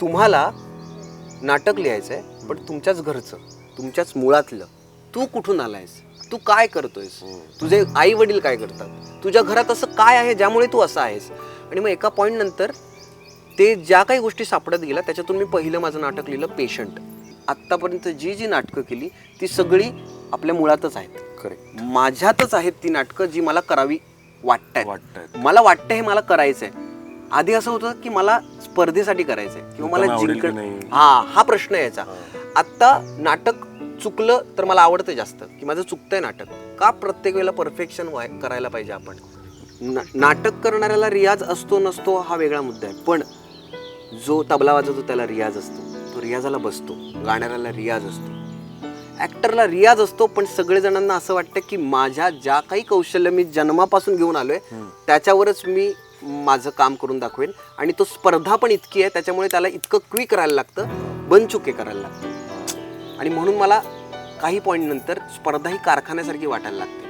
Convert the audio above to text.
तुम्हाला नाटक लिहायचं आहे पण तुमच्याच घरचं तुमच्याच मुळातलं. तू कुठून आलायस? तू काय करतोयस? तुझे आई वडील काय करतात? तुझ्या घरात असं काय आहे ज्यामुळे तू असं आहेस? आणि मग एका पॉईंट नंतर ते ज्या काही गोष्टी सापडत गेल्या त्याच्यातून मी पहिलं माझं नाटक लिहिलं पेशंट आत्तापर्यंत जी जी नाटकं केली ती सगळी आपल्या मुळातच आहेत. करेक्ट माझ्यातच आहेत ती नाटकं जी मला करावी वाटत वाटतायत. मला वाटतं हे मला करायचंय. आधी असं होतं की मला स्पर्धेसाठी करायचंय किंवा मला जिंकण? हा हा प्रश्न यायचा. आत्ता नाटक चुकलं तर मला आवडतं जास्त की माझं चुकतंय नाटक. का प्रत्येक वेळेला परफेक्शन व्हाय करायला पाहिजे आपण? ना- नाटक करणाऱ्याला रियाज असतो नसतो हा वेगळा मुद्दा आहे. पण जो तबला वाजवतो त्याला रियाज असतो. तो रियाजाला बसतो. गाणाऱ्याला रियाज असतो. ॲक्टरला रियाज असतो पण सगळेजणांना असं वाटतं की माझ्या ज्या काही कौशल्य मी जन्मापासून घेऊन आलोय त्याच्यावरच मी माझं काम करून दाखवेन. आणि तो स्पर्धा पण इतकी आहे त्याच्यामुळे त्याला इतकं क्विक करायला लागतं बनचुके करायला लागतं. आणि म्हणून मला काही पॉईंट नंतर स्पर्धा ही कारखान्यासारखी वाटायला लागते.